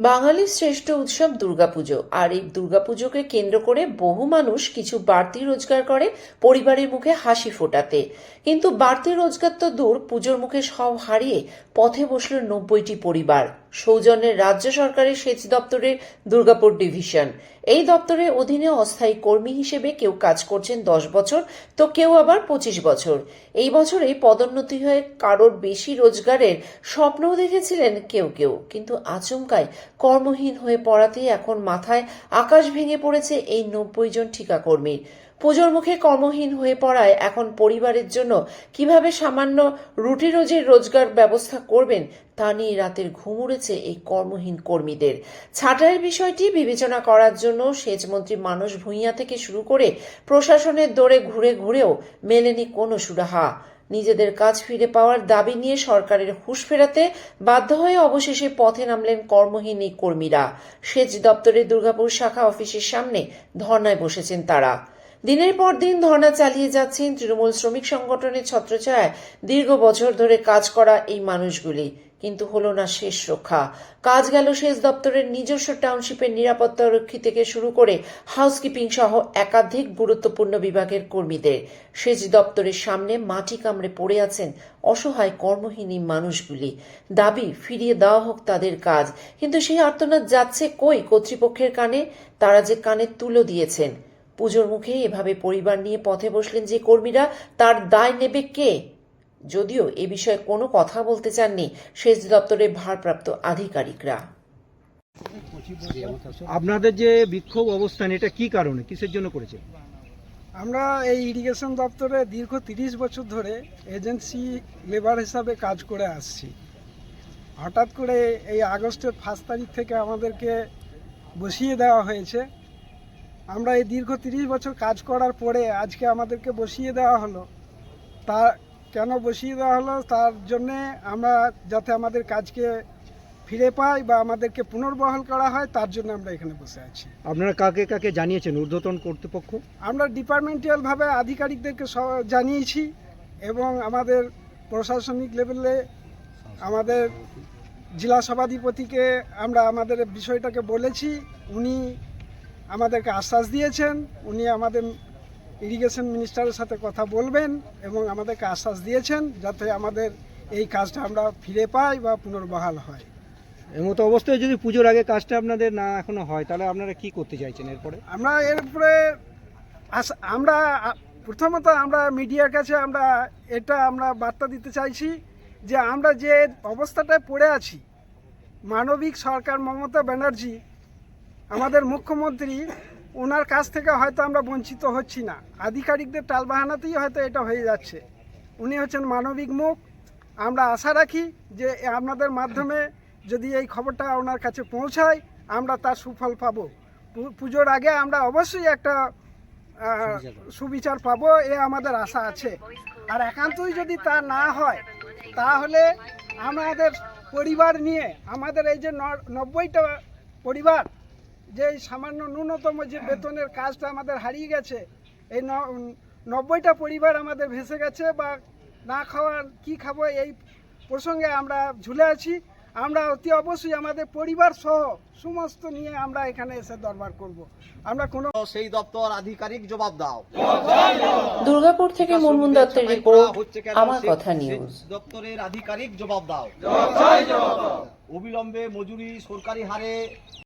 বাঙালির শ্রেষ্ঠ উৎসব দুর্গাপুজো। আর এই দুর্গাপুজোকে কেন্দ্র করে বহু মানুষ কিছু বাড়তি রোজগার করে পরিবারের মুখে হাসি ফোটাতে। কিন্তু বাড়তি রোজগার তো দূর, পুজোর মুখে সব হারিয়ে পথে বসল নব্বইটি পরিবার। সৌজন্যের রাজ্য সরকারের সেচ দপ্তরের দুর্গাপুর ডিভিশন। এই দপ্তরের অধীনে অস্থায়ী কর্মী হিসেবে কেউ কাজ করছেন দশ বছর, তো কেউ আবার পঁচিশ বছর। এই বছরে পদোন্নতি হয়ে কারোর বেশি রোজগারের স্বপ্নও দেখেছিলেন কেউ কেউ, কিন্তু আচমকায় কর্মহীন হয়ে পড়াতেই এখন মাথায় আকাশ ভেঙে পড়েছে এই নব্বই জন ঠিকাকর্মীর পুজোর মুখে কর্মহীন হয়ে পড়ায় এখন পরিবারের জন্য কীভাবে সামান্য রুটি রোজের রোজগার ব্যবস্থা করবেন তা নিয়ে রাতের ঘুম উড়েছে এই কর্মহীন কর্মীদের। ছাঁটাইয়ের বিষয়টি বিবেচনা করার জন্য সেচমন্ত্রী মানস ভূঁইয়া থেকে শুরু করে প্রশাসনের দৌড়ে ঘুরে ঘুরেও মেলেনি কোনো সুরাহা। নিজেদের কাজ ফিরে পাওয়ার দাবি নিয়ে সরকারের হুঁশ ফেরাতে বাধ্য হয়ে অবশেষে পথে নামলেন কর্মহীন এই কর্মীরা। সেচ দপ্তরের দুর্গাপুর শাখা অফিসের সামনে ধর্নায় বসেছেন তারা। দিনের পর দিন ধর্ণা চালিয়ে যাচ্ছেন তৃণমূল শ্রমিক সংগঠনের ছত্রছায়ায় দীর্ঘ বছর ধরে কাজ করা এই মানুষগুলি। কিন্তু হলো না শেষ রক্ষা। কাজ গেল সেচ দপ্তরের নিজস্ব টাউনশিপের নিরাপত্তা রক্ষী থেকে শুরু করে হাউসকিপিং সহ একাধিক গুরুত্বপূর্ণ বিভাগের কর্মীদের। সেচ দপ্তরের সামনে মাটি কামড়ে পড়ে আছেন অসহায় কর্মহীনী মানুষগুলি। দাবি ফিরিয়ে দেওয়া হোক তাদের কাজ। কিন্তু সেই আর্তনাদ যাচ্ছে কই কর্তৃপক্ষের কানে? তারা যে কানে তুলো দিয়েছেন। পুজোর মুখে এভাবে পরিবার নিয়ে পথে বসলেন যে কর্মীরা তার দায় নেবে কে? যদিও এ বিষয়ে কোনো কথা বলতে চাননি সেচ দপ্তরের ভারপ্রাপ্ত আধিকারিকরা। আপনাদের যে বিক্ষোভ অবস্থান এটা কি কারণে? কিসের জন্য করেছে আমরা এই ইরিগেশন দপ্তরে দীর্ঘ তিরিশ বছর ধরে এজেন্সি লেবার হিসাবে কাজ করে আসছি। হঠাৎ করে এই আগস্টের ফার্স্ট তারিখ থেকে আমাদেরকে বসিয়ে দেওয়া হয়েছে। আমরা এই দীর্ঘ তিরিশ বছর কাজ করার পরে আজকে আমাদেরকে বসিয়ে দেওয়া হলো। তা কেন বসিয়ে দেওয়া হলো? তার জন্যে আমরা যাতে আমাদের কাজকে ফিরে পাই বা আমাদেরকে পুনর্বহাল করা হয় তার জন্য আমরা এখানে বসে আছি। আপনারা কাকে কাকে জানিয়েছেন? ঊর্ধ্বতন কর্তৃপক্ষ? আমরা ডিপার্টমেন্টালভাবে আধিকারিকদেরকে স- জানিয়েছি এবং আমাদের প্রশাসনিক লেভেলে আমাদের জেলা সভাধিপতিকে আমরা আমাদের বিষয়টাকে বলেছি। উনি আমাদেরকে আশ্বাস দিয়েছেন। উনি আমাদের ইরিগেশন মিনিস্টারের সাথে কথা বলবেন এবং আমাদেরকে আশ্বাস দিয়েছেন যাতে আমাদের এই কাজটা আমরা ফিরে পাই বা পুনর্বহাল হয়। এমতো অবস্থায় যদি পুজোর আগে কাজটা আপনাদের না এখনও হয় তাহলে আপনারা কি করতে চাইছেন এরপরে? আমরা এরপরে আমরা প্রথমত আমরা মিডিয়ার কাছে আমরা এটা আমরা বার্তা দিতে চাইছি যে আমরা যে অবস্থাটায় পড়ে আছি মানবিক সরকার মমতা ব্যানার্জি আমাদের মুখ্যমন্ত্রী, ওনার কাছ থেকে হয়তো আমরা বঞ্চিত হচ্ছি না। আধিকারিকদের টালবাহানাতেই হয়তো এটা হয়ে যাচ্ছে। উনি হচ্ছেন মানবিক মুখ। আমরা আশা রাখি যে আপনাদের মাধ্যমে যদি এই খবরটা ওনার কাছে পৌঁছায়, আমরা তার সুফল পাবো। পুজোর আগে আমরা অবশ্যই একটা সুবিচার পাবো, এ আমাদের আশা আছে। আর একান্তই যদি তা না হয়, তাহলে আমাদের পরিবার নিয়ে, আমাদের এই যে নব্বইটা পরিবার যে এই সামান্য ন্যূনতম যে বেতনের কাজটা আমাদের হারিয়ে গেছে এই নব্বইটা পরিবার আমাদের ভেসে গেছে বা না খাওয়ার কি খাব এই প্রসঙ্গে আমরা ঝুলে আছি। আমরা অতি অবশ্যই আমাদের পরিবার সহ সমস্ত নিয়ে আমরা এখানে এসে দরবার করব। আমরা কোনো সেই দপ্তর আধিকারিক জবাব দাও। দুর্গাপুর থেকে মুনমুন দত্তের রিপোর্ট হচ্ছে কেন? আমার কথা নিউজ দপ্তরের আধিকারিক জবাব দাও। অবিলম্বে মজুরি সরকারি হারে